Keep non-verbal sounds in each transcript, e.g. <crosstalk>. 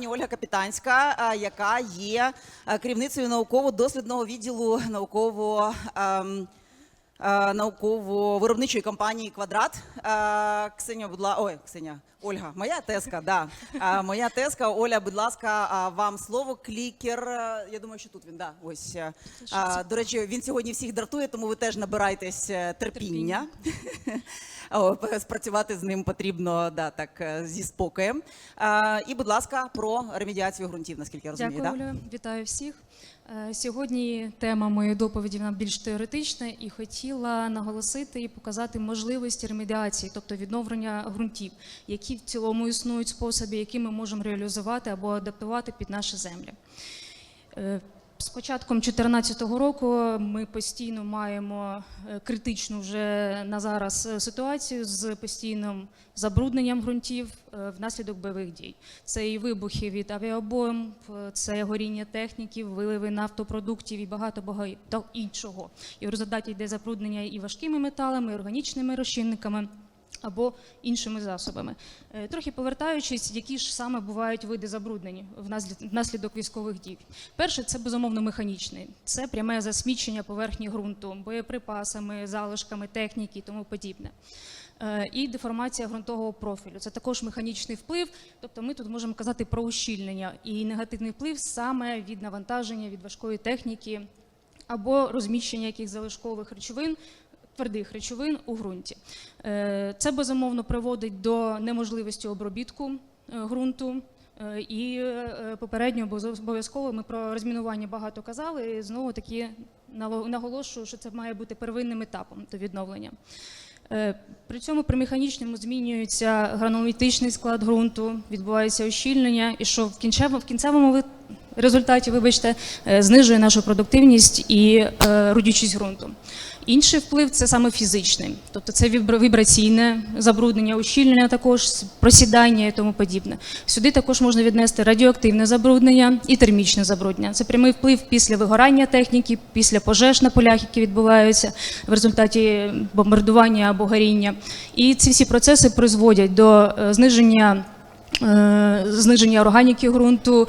пані Ольга Капітанська, е, яка є е, керівницею науково-дослідного відділу науково. ем, е, Науково-виробничої компанії Квадрат. Ксенія, будь ласка, ой, Ксеня, Ольга, моя теска, да. Е, Моя теска, Оля, будь ласка, а, вам слово. Клікер. Я думаю, що тут він, да. Ось. А, До речі, він сьогодні всіх дратує, тому ви теж набирайтесь е, терпіння. <laughs> О, Спрацювати з ним потрібно да, так, е, зі спокоєм. Е, І, будь ласка, про ремедіацію ґрунтів, наскільки я розумію. Дякую, да? Оля. Вітаю всіх. Е, Сьогодні тема моєї доповіді вона більш теоретична і хотіла наголосити і показати можливості ремедіації, тобто відновлення ґрунтів, які в цілому існують способи, які ми можемо реалізувати або адаптувати під наші землі. Е, З початком 2014 року ми постійно маємо е, критичну вже на зараз е, ситуацію з постійним забрудненням ґрунтів внаслідок бойових дій. Це і вибухи від авіабомб, це горіння техніків, виливи нафтопродуктів і багато багато іншого. І в результаті йде забруднення і важкими металами, і органічними розчинниками або іншими засобами. Е, Трохи повертаючись, які ж саме бувають види забруднень внаслід- внаслідок військових дій. Перше, це безумовно механічний. Це пряме засмічення поверхні ґрунту боєприпасами, залишками техніки і тому подібне. Е, І деформація ґрунтового профілю. Це також механічний вплив. Тобто ми тут можемо казати про ущільнення і негативний вплив саме від навантаження, від важкої техніки або розміщення якихось залишкових речовин, твердих речовин у ґрунті. Е, Це безумовно приводить до неможливості обробітку е, ґрунту. Е, І попередньо обов'яз- обов'язково ми про розмінування багато казали. І знову таки наголошую, що це має бути первинним етапом до відновлення. При цьому при механічному змінюється гранулітичний склад ґрунту, відбувається ущільнення, і що в кінцевому, в кінцевому результаті, вибачте, знижує нашу продуктивність і родючість ґрунту. Інший вплив це саме фізичний, тобто це вібраційне забруднення, ущільнення також, просідання і тому подібне. Сюди також можна віднести радіоактивне забруднення і термічне забруднення. Це прямий вплив після вигорання техніки, після пожеж на полях, які відбуваються в результаті бомбардування або горіння. І ці всі процеси призводять до е, зниження. Е, Зниження органіки ґрунту,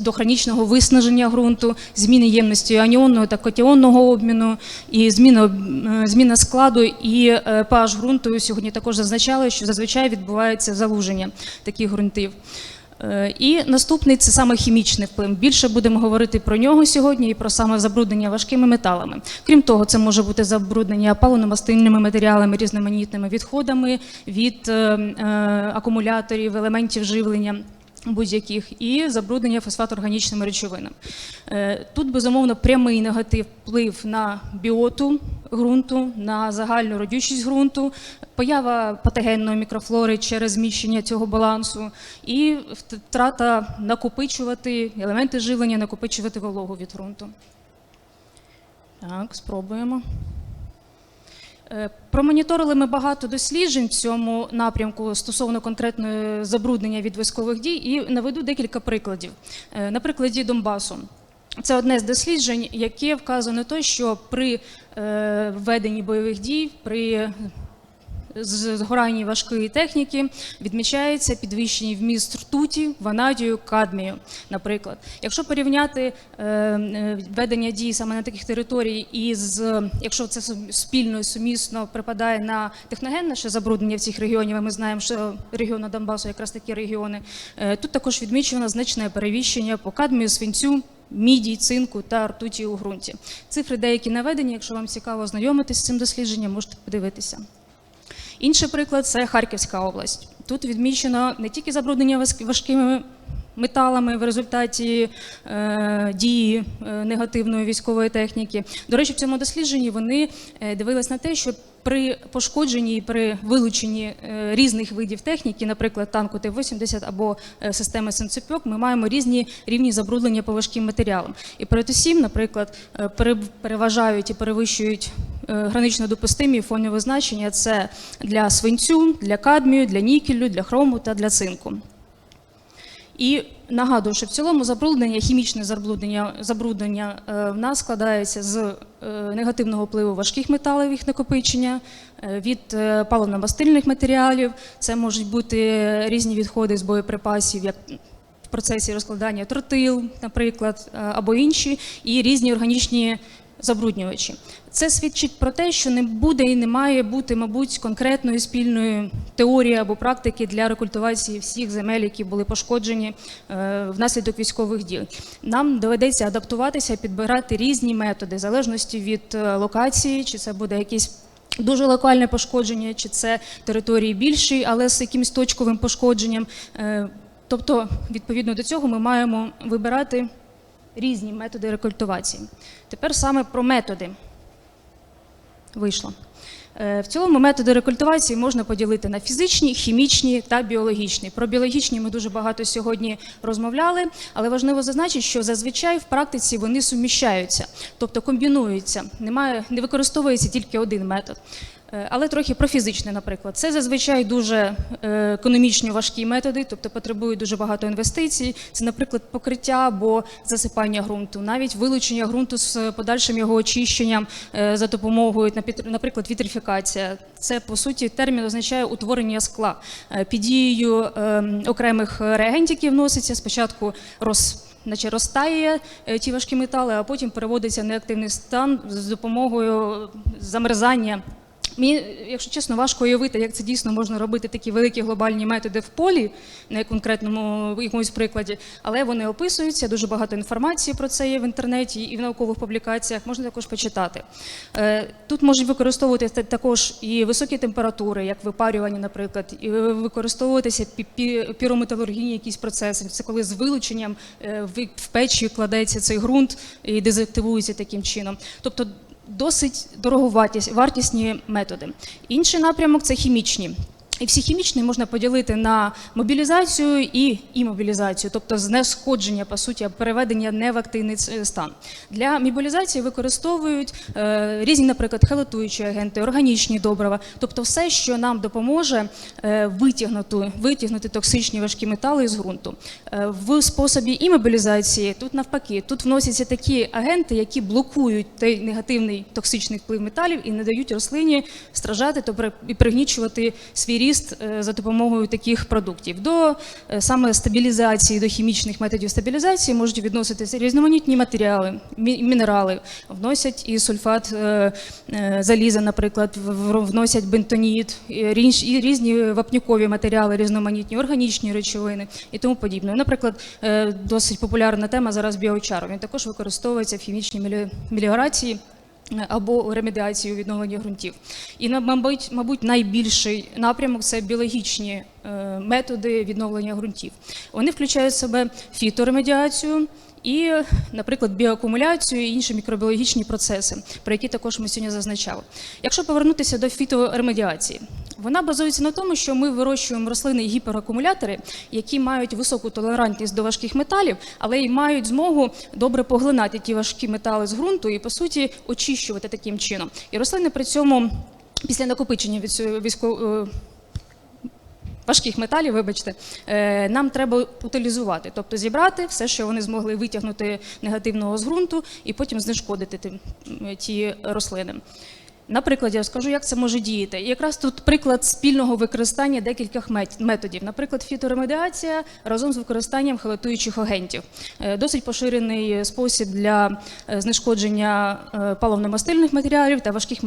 до хронічного виснаження ґрунту, зміни ємності аніонного та катіонного обміну, і зміна, е, зміна складу і е, pH ґрунту. Сьогодні також зазначали, що зазвичай відбувається залуження таких ґрунтів. Е, І наступний це саме хімічний вплив. Більше будемо говорити про нього сьогодні і про саме забруднення важкими металами. Крім того, це може бути забруднення паливно-мастильними матеріалами, різноманітними відходами від е, е, акумуляторів, елементів живлення. Будь-яких і забруднення фосфат-органічними речовинами. Е, Тут безумовно прямий негатив вплив на біоту ґрунту, на загальну родючість ґрунту, поява патогенної мікрофлори через зміщення цього балансу і втрата накопичувати елементи живлення, накопичувати вологу від ґрунту. Так, спробуємо. Е, Промоніторили ми багато досліджень в цьому напрямку стосовно конкретної забруднення від військових дій і наведу декілька прикладів. Е, На прикладі Донбасу. Це одне з досліджень, яке вказує на те, що при е, веденні бойових дій, при з- згоранні важкої техніки відмічається підвищений вміст ртуті, ванадію, кадмію. Наприклад, якщо порівняти е, е, ведення дій саме на таких територій із якщо це спільно і сумісно припадає на техногенне ще забруднення в цих регіонів, ми знаємо, що регіони Донбасу якраз такі регіони. е, Тут також відмічено значне перевіщення по кадмію, свинцю. Міді, цинку та ртуті у ґрунті. Цифри деякі наведені. Якщо вам цікаво ознайомитись з цим дослідженням, можете подивитися. Інший приклад це Харківська область. Тут відмічено не тільки забруднення важ- важкими металами в результаті е, дії е, негативної військової техніки. До речі, в цьому дослідженні вони е, дивились на те, що при пошкодженні і при вилученні е, різних видів техніки, наприклад, танку Т-80 або системи Сенцепьок, ми маємо різні рівні забруднення по важким матеріалам. І передусім, наприклад, переважають і перевищують гранично допустимі фонові значення це для свинцю, для кадмію, для нікелю, для хрому та для цинку. І нагадую, що в цілому забруднення, хімічне забруднення, забруднення е, в нас складається з е, негативного впливу важких металів, їх накопичення, е, від е, паливно-мастильних матеріалів. Це можуть бути різні відходи з боєприпасів, як в процесі розкладання тротил, наприклад, е, або інші, і різні органічні забруднювачі. Це свідчить про те, що не буде і не має бути, мабуть, конкретної спільної теорії або практики для рекультивації всіх земель, які були пошкоджені е, внаслідок військових дій. Нам доведеться адаптуватися, підбирати різні методи, в залежності від е, локації, чи це буде якісь Дуже локальне пошкодження, чи це території більші, але з якимось точковим пошкодженням. Е, Тобто, відповідно до цього, ми маємо вибирати різні методи рекультивації. Тепер саме про методи вийшло. Е, В цілому методи рекультивації можна поділити на фізичні, хімічні та біологічні. Про біологічні ми дуже багато сьогодні розмовляли, але важливо зазначити, що зазвичай в практиці вони суміщаються, тобто комбінуються. Немає, не використовується тільки один метод. Е, Але трохи про фізичне, наприклад. Це зазвичай дуже е, економічні важкі методи, тобто потребують дуже багато інвестицій. Це, наприклад, покриття або засипання ґрунту, навіть вилучення ґрунту з подальшим його очищенням е, за допомогою, наприклад, вітрифікація. Це по суті термін означає утворення скла. Під дією е, окремих реагентів, вноситься спочатку роз наче розтає ті важкі метали, а потім переводиться в неактивний стан з допомогою замерзання. Мені, якщо чесно, важко уявити, як це дійсно можна робити такі великі глобальні методи в полі на конкретному якомусь прикладі, але вони описуються. Дуже багато інформації про це є в інтернеті і в наукових публікаціях. Можна також почитати. Е, Тут можуть використовувати також і високі температури, як випарювання, наприклад, і використовуватися пі- пі- пірометалургійні якісь процеси. Це коли з вилученням е, в печі кладеться цей ґрунт і дезактивується таким чином. Тобто досить дороговартість- вартісні методи. Інший напрямок це хімічні. І всі хімічні можна поділити на мобілізацію і імобілізацію, тобто знешкодження, по суті, переведення не в активний стан. Для мобілізації використовують е, різні, наприклад, хелатуючі агенти, органічні добрива, тобто все, що нам допоможе е, витягнути, витягнути токсичні важкі метали з ґрунту. Е, в способі імобілізації тут навпаки, тут вносяться такі агенти, які блокують той негативний токсичний вплив металів і не дають рослині страждати та при- і пригнічувати свій ріст е, за допомогою таких продуктів. До е, саме стабілізації, до хімічних методів стабілізації можуть відноситися різноманітні матеріали, мі- мінерали, вносять і сульфат е, заліза, наприклад, вносять бентоніт, і різні вапнікові матеріали, різноманітні органічні речовини і тому подібне. Наприклад, досить популярна тема зараз біочар. Він також використовується в хімічній мелі- меліорації або ремедіації у відновленні ґрунтів. І мабуть, мабуть, найбільший напрямок це біологічні е, методи відновлення ґрунтів. Вони включають в себе фіторемедіацію. І, наприклад, біоакумуляцію і інші мікробіологічні процеси, про які також ми сьогодні зазначали. Якщо повернутися до фіторемедіації, вона базується на тому, що ми вирощуємо рослини і гіперакумулятори, які мають високу толерантність до важких металів, але й мають змогу добре поглинати ті важкі метали з ґрунту і, по суті, очищувати таким чином. І рослини при цьому після накопичення від цього військового важких металів, вибачте, е, нам треба утилізувати, тобто зібрати все, що вони змогли витягнути негативного з ґрунту, і потім знешкодити ті рослини. Наприклад, я розкажу, як це може діяти. І якраз тут приклад спільного використання декількох методів. Наприклад, фіторемедіація разом з використанням халатуючих агентів. Е, Досить поширений спосіб для е, знешкодження е, паливно-мастильних матеріалів та важких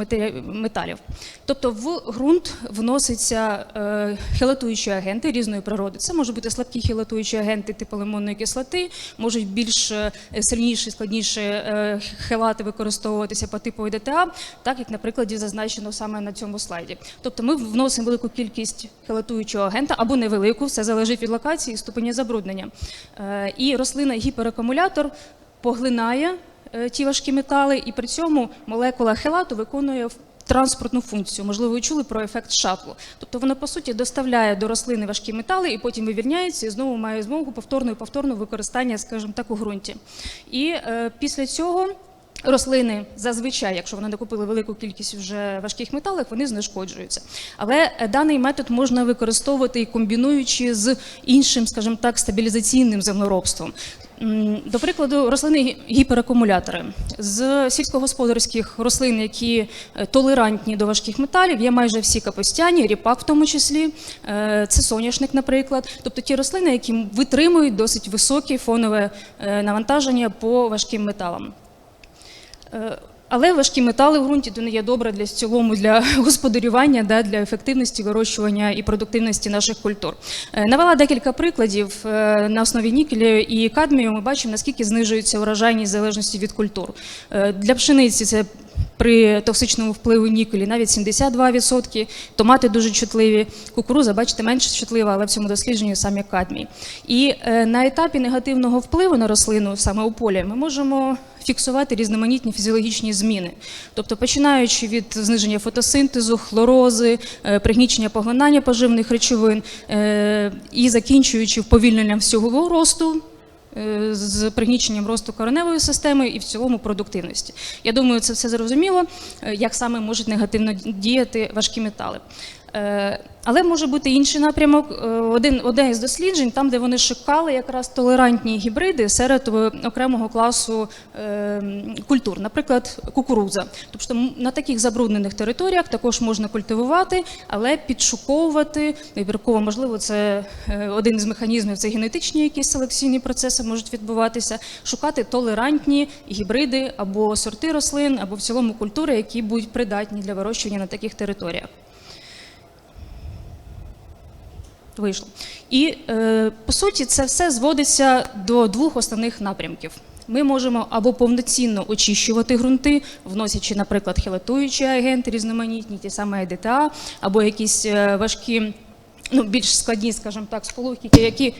металів. Тобто в ґрунт вносяться е, хелатуючі агенти різної природи. Це можуть бути слабкі хелатуючі агенти типу лимонної кислоти, можуть більш сильніші, складніші хелати використовуватися по типу ДТА, так як на прикладі зазначено саме на цьому слайді. Тобто ми вносимо велику кількість хелатуючого агента або невелику, все залежить від локації і ступеня забруднення. Е, І рослина гіперакумулятор поглинає е, ті важкі метали, і при цьому молекула хелату виконує транспортну функцію. Можливо, ви чули про ефект шатлу. Тобто воно по суті доставляє до рослини важкі метали і потім вивільняється і знову має змогу повторного і повторного використання, скажімо так, у ґрунті. І е, після цього. Рослини зазвичай, якщо вони накопили велику кількість вже важких металів, вони знешкоджуються. Але е, даний метод можна використовувати і комбінуючи з іншим, скажімо так, стабілізаційним землеробством. До прикладу, рослини гіперакумулятори з сільськогосподарських рослин, які е, толерантні до важких металів, є майже всі капустяні, ріпак в тому числі, е, це соняшник, наприклад. Тобто ті рослини, які витримують досить високе фонове навантаження по важким металам. Е, Але важкі метали в ґрунті то не є добре для цілому для <laughs> господарювання, да, для ефективності вирощування і продуктивності наших культур. Е, Навела декілька прикладів е, на основі нікелю і кадмію. Ми бачимо, наскільки знижується урожайність в залежності від культур. Для пшениці це при токсичному впливу нікелі навіть 72%, томати дуже чутливі, кукуруза, бачите, менш чутлива, але в цьому дослідженні саме кадмій. І на етапі негативного впливу на рослину, саме у полі, ми можемо фіксувати різноманітні фізіологічні зміни. Тобто, починаючи від зниження фотосинтезу, хлорози, е, пригнічення поглинання поживних речовин е, і закінчуючи вповільненням всього росту, е, з пригніченням росту кореневої системи і в цілому продуктивності. Я думаю, це все зрозуміло, як саме можуть негативно діяти важкі метали. Але може бути інший напрямок. Е, Один, одне із досліджень, там, де вони шукали якраз толерантні гібриди серед е, окремого класу е, культур, наприклад, кукурудза. Тобто на таких забруднених територіях також можна культивувати, але підшуковувати вибірково, можливо, це е, один із механізмів, це генетичні якісь селекційні процеси можуть відбуватися, шукати толерантні гібриди або сорти рослин, або в цілому культури, які будуть придатні для вирощування на таких територіях. Вийшло. І е, по суті, це все зводиться до двох основних напрямків. Ми можемо або повноцінно очищувати ґрунти, вносячи, наприклад, хелатуючі агенти різноманітні, ті саме ЕДТА, або якісь е, важкі, ну більш складні, скажімо так, сполуки, які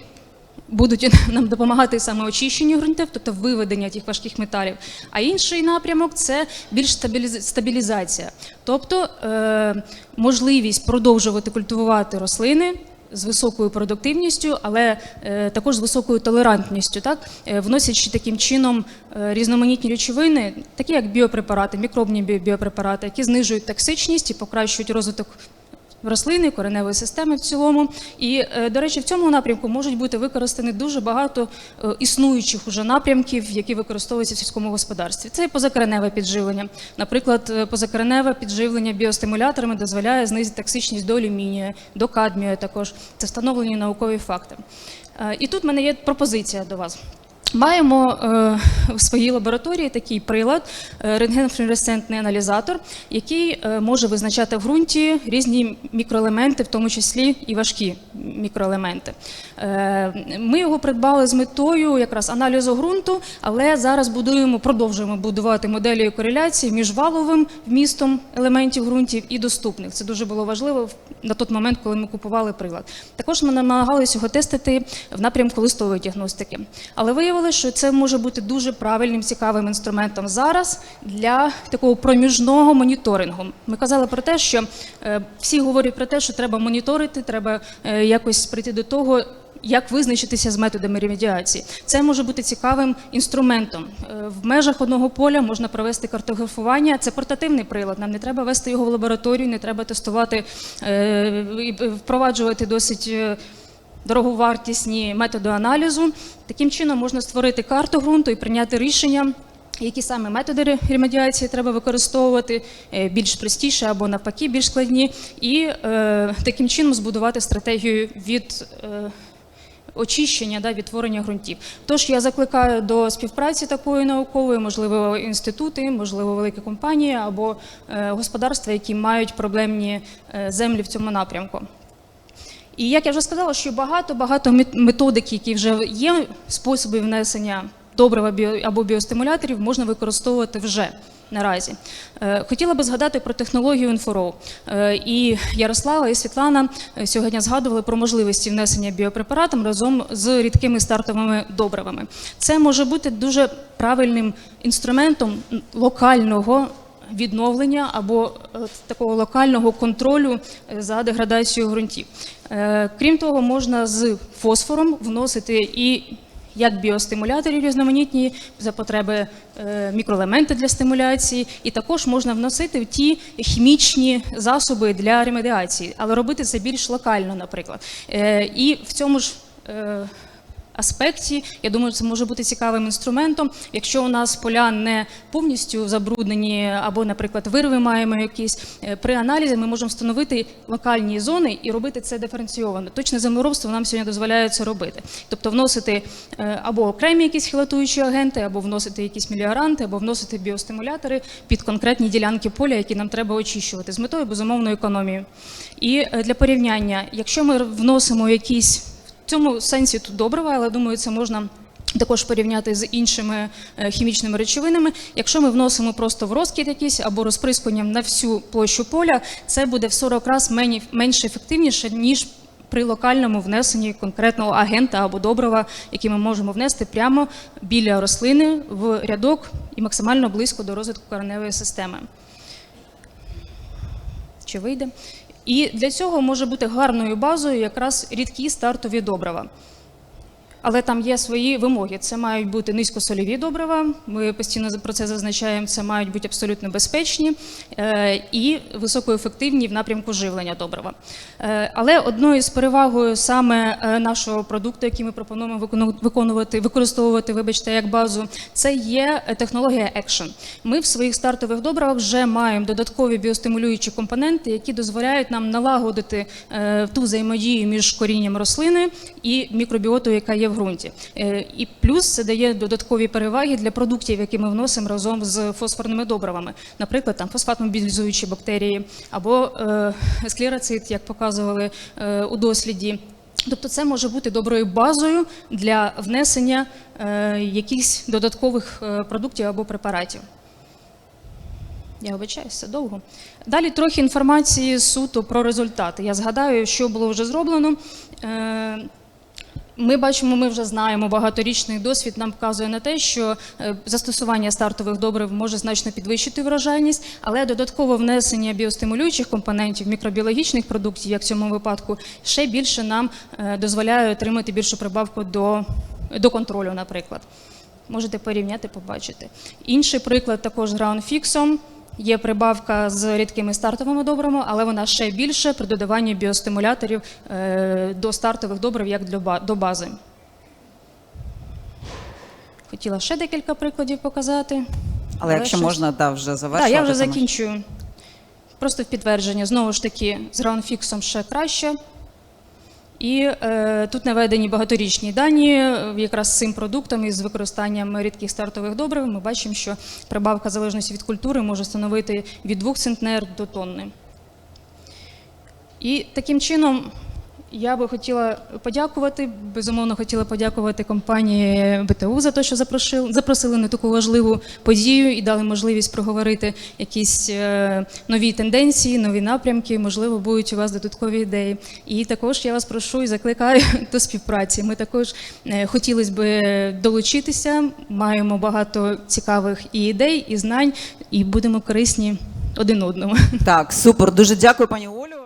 будуть <laughs> нам допомагати саме очищенню ґрунтів, тобто виведення тих важких металів. А інший напрямок це більш стабіліз- стабілізація, тобто е, можливість продовжувати культивувати рослини. З високою продуктивністю, але е, також з високою толерантністю, так? Е, вносячи таким чином е, різноманітні речовини, такі як біопрепарати, мікробні біо- біопрепарати, які знижують токсичність і покращують розвиток рослини, кореневої системи в цілому. І, е, до речі, в цьому напрямку можуть бути використані дуже багато е, існуючих уже напрямків, які використовуються в сільському господарстві. Це позакореневе підживлення. Наприклад, е, позакореневе підживлення біостимуляторами дозволяє знизити токсичність до алюмінію, до кадмію також. Це встановлені наукові факти. І тут в мене є пропозиція до вас. Маємо е, в своїй лабораторії такий прилад, е, рентгенфлюоресцентний аналізатор, який е, може визначати в ґрунті різні мікроелементи, в тому числі і важкі мікроелементи. Е, ми його придбали з метою якраз аналізу ґрунту, але зараз будуємо, продовжуємо будувати моделі кореляції між валовим вмістом елементів ґрунтів і доступних. Це дуже було важливо на той момент, коли ми купували прилад. Також ми намагалися його тестити в напрямку листової діагностики. Але виявилося, що це може бути дуже правильним, цікавим інструментом зараз для такого проміжного моніторингу. Ми казали про те, що е, всі говорять про те, що треба моніторити, треба е, якось прийти до того. Як визначитися з методами ремедіації? Це може бути цікавим інструментом. Е, В межах одного поля можна провести картографування. Це портативний прилад. Нам не треба вести його в лабораторію, не треба тестувати і впроваджувати досить. Дороговартісні методи аналізу. Таким чином можна створити карту ґрунту і прийняти рішення. Які саме методи ремедіації треба використовувати е, більш простіше або навпаки більш складні, і е, таким чином збудувати стратегію від е, очищення да, відтворення ґрунтів. Тож я закликаю до співпраці такої наукової, можливо, інститути, можливо, великі компанії або е, господарства, які мають проблемні е, землі в цьому напрямку. І як я вже сказала, що багато багато мет- методик, які вже є, способи внесення добрива або біостимуляторів, можна використовувати вже наразі. Е, Хотіла би згадати про технологію інфороу. Е, І Ярослава і Світлана е, сьогодні згадували про можливості внесення біопрепаратом разом з рідкими стартовими добривами. Це може бути дуже правильним інструментом локального відновлення або е, такого локального контролю е, за деградацією ґрунтів. Е, Крім того, можна з фосфором вносити і як біостимуляторів різноманітні за потреби мікроелементи для стимуляції, і також можна вносити в ті хімічні засоби для ремедіації, але робити це більш локально, наприклад. І в цьому ж аспекті, я думаю, це може бути цікавим інструментом. Якщо у нас поля не повністю забруднені, або, наприклад, вирви маємо якісь е, при аналізі, ми можемо встановити локальні зони і робити це диференційовано. Точне землеробство нам сьогодні дозволяє це робити. Тобто вносити е, або окремі якісь хілатуючі агенти, або вносити якісь міліоранти, або вносити біостимулятори під конкретні ділянки поля, які нам треба очищувати з метою безумовної економії. І е, для порівняння, якщо ми вносимо якісь в цьому сенсі тут добрива, але думаю, це можна. Також порівняти з іншими е, хімічними речовинами. Якщо ми вносимо просто в розкид якийсь або розприскуванням на всю площу поля, це буде в 40 разів менш ефективніше, ніж при локальному внесенні конкретного агента або добрива, який ми можемо внести прямо біля рослини в рядок і максимально близько до розвитку кореневої системи чи вийде. І для цього може бути гарною базою якраз рідкі стартові добрива. Але там є свої вимоги. Це мають бути низькосольові добрива. Ми постійно про це зазначаємо. Це мають бути абсолютно безпечні е, і високоефективні в напрямку живлення добрива. Е, але одною з перевагою саме е, нашого продукту, який ми пропонуємо виконувати, використовувати, вибачте, як базу, це є технологія Action. Ми в своїх стартових добривах вже маємо додаткові біостимулюючі компоненти, які дозволяють нам налагодити ту взаємодію між корінням рослини і мікробіотою, яка є в ґрунті. Е, І плюс це дає додаткові переваги для продуктів, які ми вносимо разом з фосфорними добривами, наприклад, там фосфат-мобілізуючі бактерії або е, склероцит, як показували е, у досліді. Тобто це може бути доброю базою для внесення е, якихось додаткових продуктів або препаратів. Я вибачаюся, довго. Далі трохи інформації суто про результати. Я згадаю, що було вже зроблено. Е, Ми бачимо, ми вже знаємо, багаторічний досвід нам вказує на те, що е, застосування стартових добрив може значно підвищити врожайність, але додаткове внесення біостимулюючих компонентів, мікробіологічних продуктів, як в цьому випадку, ще більше нам е, дозволяє отримати більшу прибавку до, до контролю, наприклад. Можете порівняти, побачити. Інший приклад також з граунфіксом. Є прибавка з рідкими стартовими добривами, але вона ще більше при додаванні біостимуляторів е, до стартових добрив як до бази. Хотіла ще декілька прикладів показати. Але якщо щось- можна, да, вже Так, завершувати. я вже закінчую. Просто в підтвердження. Знову ж таки, з граунфіксом ще краще. І е, тут наведені багаторічні дані е, якраз з цим продуктом із використанням рідких стартових добрив. Ми бачимо, що прибавка залежності від культури може становити від 2 центнер до тонни. І таким чином я би хотіла подякувати. Безумовно, хотіла подякувати компанії БТУ за те, що запросили, запросили на таку важливу подію і дали можливість проговорити якісь е, нові тенденції, нові напрямки. Можливо, будуть у вас додаткові ідеї. І також я вас прошу і закликаю <laughs> до співпраці. Ми також е, хотілося б долучитися. Маємо багато цікавих і ідей, і знань, і будемо корисні один одному. Так, супер. Дуже дякую, пані Олю.